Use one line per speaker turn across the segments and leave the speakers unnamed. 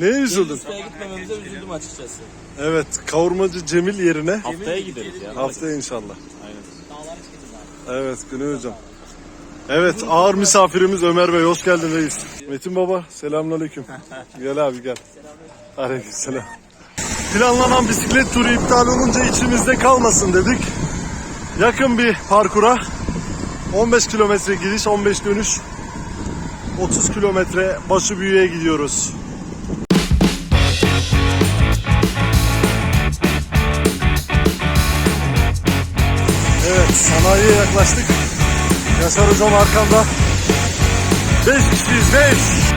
Neye üzüldün?
Listeye gitmememize üzüldüm açıkçası.
Evet, kavurmacı Cemil yerine
Haftaya gideriz ya.
haftaya inşallah.
Aynen.
Evet, Güney Hocam. Evet, ağır misafirimiz Ömer Bey. Hoş geldin reis. Metin Baba, selamünaleyküm. Gel abi gel. Aleykümselam. Planlanan bisiklet turu iptal olunca içimizde kalmasın dedik. Yakın bir parkura 15 kilometre gidiş, 15 dönüş. 30 kilometre başı büyüye gidiyoruz. Sanayiye yaklaştık. Yaşar hocam arkamda. 5 kişiyiz, 5.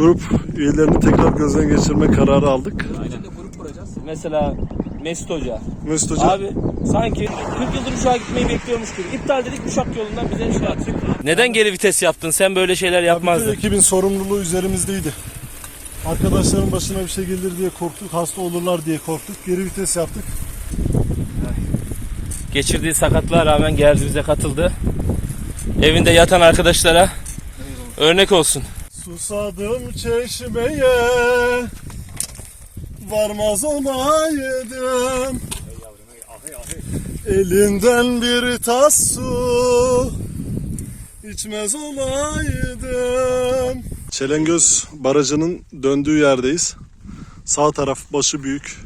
Grup üyelerini tekrar gözden geçirme kararı aldık.
Grup kuracağız. Mesela Mesut Hoca.
Mesut hocam.
Abi sanki 40 yıldır Uşak'a gitmeyi bekliyormuş gibi. İptal dedik Uşak yolundan bize şey yaptık. Neden geri vites yaptın? Sen böyle şeyler yapmazdın.
ekibin sorumluluğu üzerimizdeydi. Arkadaşların başına bir şey gelir diye korktuk, hasta olurlar diye korktuk. Geri vites yaptık.
Geçirdiği sakatlığa rağmen geldi bize katıldı. Evinde yatan arkadaşlara örnek olsun.
Susadım çeşmeye varmaz olaydım. Elinden bir tas su içmez olaydım. Çelengöz Barajı'nın döndüğü yerdeyiz. Sağ taraf başı büyük.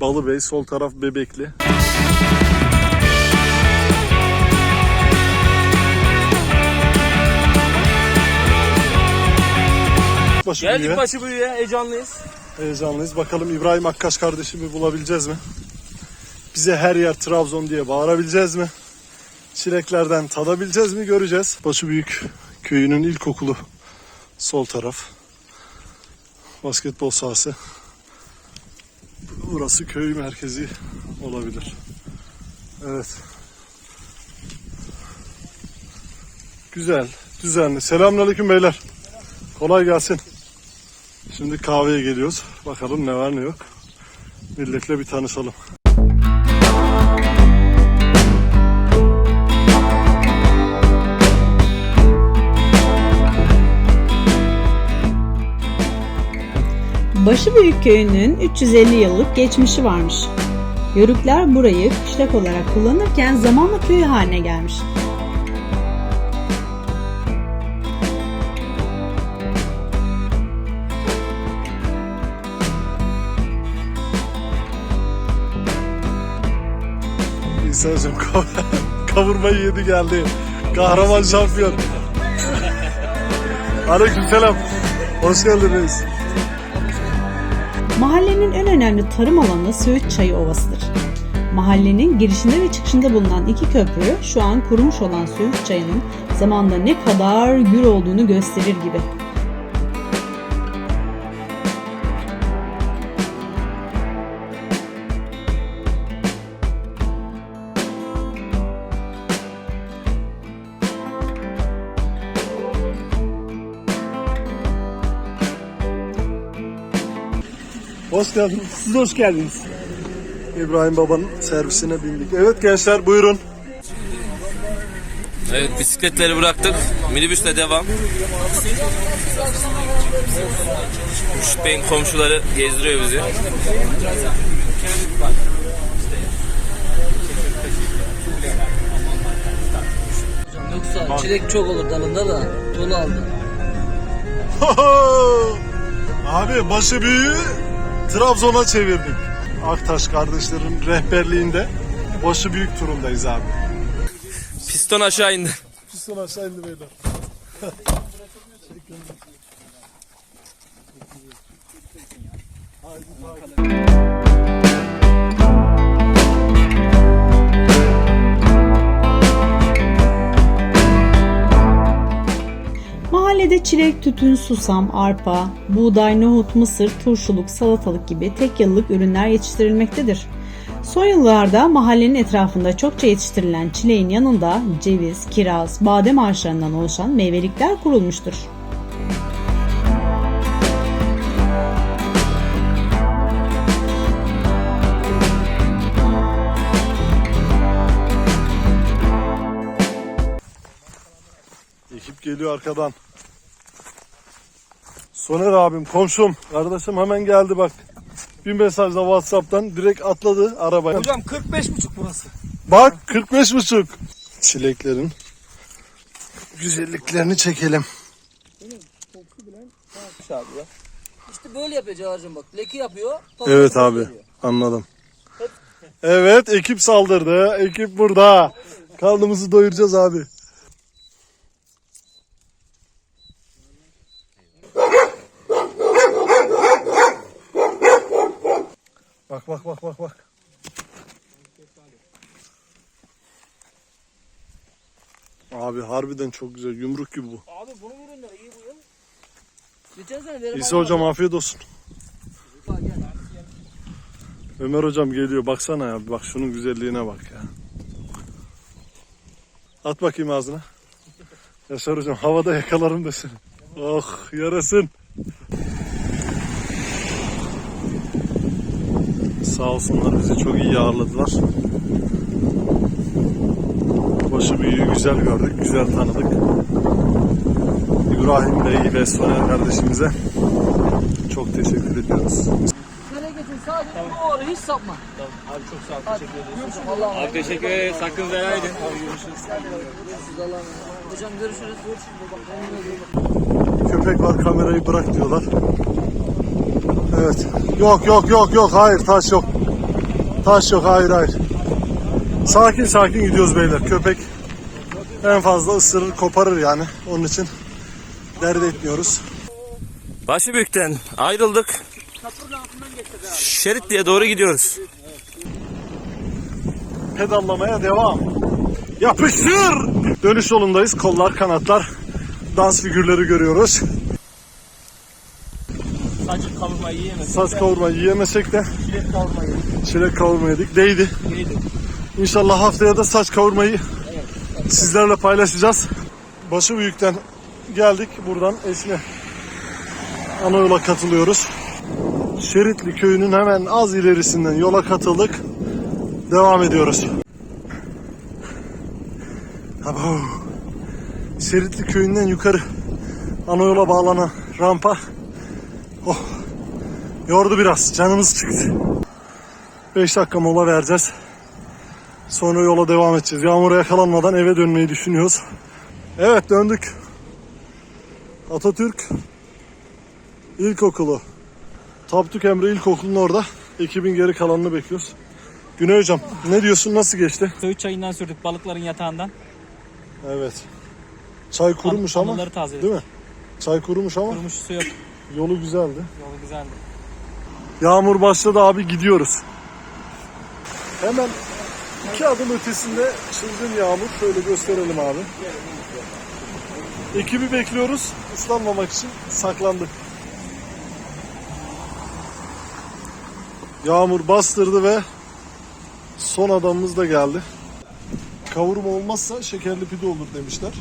Balıbey, sol taraf Bebekli. Başı
Geldik
büyüğe.
başı büyüye heyecanlıyız.
Heyecanlıyız. Bakalım İbrahim Akkaş kardeşimi bulabileceğiz mi? Bize her yer Trabzon diye bağırabileceğiz mi? Çileklerden tadabileceğiz mi göreceğiz. Başı Büyük köyünün ilkokulu sol taraf. Basketbol sahası. Burası köy merkezi olabilir. Evet. Güzel, düzenli. Selamünaleyküm beyler. Kolay gelsin. Şimdi kahveye geliyoruz. Bakalım ne var ne yok. Milletle bir tanışalım.
Başıbüyük köyünün 350 yıllık geçmişi varmış. Yörükler burayı kışlak olarak kullanırken zamanla köy haline gelmiş.
Kav- kavurmayı yedi geldi. Kahraman şampiyon. Aleykümselam. Hoş geldin reis.
Mahallenin en önemli tarım alanı Söğüt Çayı Ovası'dır. Mahallenin girişinde ve çıkışında bulunan iki köprü şu an kurumuş olan Söğüt Çayı'nın zamanda ne kadar gür olduğunu gösterir gibi.
Hoş geldiniz. Siz hoş geldiniz. İbrahim Baba'nın servisine bindik. Evet gençler buyurun.
Evet bisikletleri bıraktık. Minibüsle devam. Müşit Bey'in komşuları gezdiriyor bizi.
Yoksa çilek çok olur dalında da dolu aldı.
Abi başı büyüğü Trabzon'a çevirdik. Aktaş kardeşlerin rehberliğinde başı büyük turundayız abi.
Piston aşağı indi.
Piston aşağı indi beyler.
çilek, tütün, susam, arpa, buğday, nohut, mısır, turşuluk, salatalık gibi tek yıllık ürünler yetiştirilmektedir. Son yıllarda mahallenin etrafında çokça yetiştirilen çileğin yanında ceviz, kiraz, badem ağaçlarından oluşan meyvelikler kurulmuştur.
Ekip geliyor arkadan. Soner abim, komşum, kardeşim hemen geldi bak. Bir mesajla Whatsapp'tan direkt atladı arabaya.
Hocam 45,5 burası.
Bak 45 buçuk. Çileklerin güzelliklerini çekelim.
İşte böyle yapıyor Cahar'cığım bak. Leki yapıyor.
Evet abi
geliyor.
anladım. Evet ekip saldırdı. Ekip burada. Karnımızı doyuracağız abi. Bak bak bak bak bak. Abi harbiden çok güzel. Yumruk gibi bu.
Abi bunun ürünleri iyi bu ya. Geçen sene verim
İsa hocam afiyet olsun. Ömer hocam geliyor. Baksana ya. Bak şunun güzelliğine bak ya. At bakayım ağzına. Yaşar hocam havada yakalarım desin. Oh yarasın. Sağ olsunlar bizi çok iyi ağırladılar. Başı büyüğü güzel gördük, güzel tanıdık. İbrahim Bey ve Soner kardeşimize çok teşekkür ediyoruz.
Nereye geçin sadece bu arı hiç sapma.
Abi çok sağ ol.
Allah'a emanet.
Abi teşekkür ederiz. Hakkınızı helal edin.
Görüşürüz. Hocam görüşürüz. Görüşürüz.
Köpek var kamerayı bırak diyorlar. Evet. Yok yok yok yok hayır taş yok. Taş yok hayır hayır. Sakin sakin gidiyoruz beyler. Köpek en fazla ısırır koparır yani. Onun için dert etmiyoruz.
Başıbük'ten ayrıldık. Şerit diye doğru gidiyoruz.
Pedallamaya devam. Yapıştır! Dönüş yolundayız. Kollar kanatlar dans figürleri görüyoruz.
Sadece kavurmayı yiyemez.
Saç kavurma yiyemesek de
Çilek kavurmayı
çilek kavurma yedik. Değdi.
yedim.
İnşallah haftaya da saç kavurmayı sizlerle paylaşacağız. Başı büyükten geldik buradan Esne. Ana yola katılıyoruz. Şeritli köyünün hemen az ilerisinden yola katıldık. Devam ediyoruz. Abo. Şeritli köyünden yukarı ana yola bağlanan rampa. Oh. Yordu biraz. Canımız çıktı. 5 dakika mola vereceğiz. Sonra yola devam edeceğiz. Yağmura yakalanmadan eve dönmeyi düşünüyoruz. Evet döndük. Atatürk İlkokulu. Tapduk Emre İlkokulu'nun orada. Ekibin geri kalanını bekliyoruz. Güney Hocam ne diyorsun nasıl geçti?
Söğüt çayından sürdük balıkların yatağından.
Evet. Çay kurumuş ama.
anıları tazeledik.
Değil mi? Çay kurumuş ama
Kurumuş su yok.
Yolu güzeldi.
Yolu güzeldi.
Yağmur başladı abi gidiyoruz. Hemen iki adım ötesinde çılgın yağmur. Şöyle gösterelim abi. Ekibi bekliyoruz. Islanmamak için saklandık. Yağmur bastırdı ve son adamımız da geldi. Kavurma olmazsa şekerli pide olur demişler.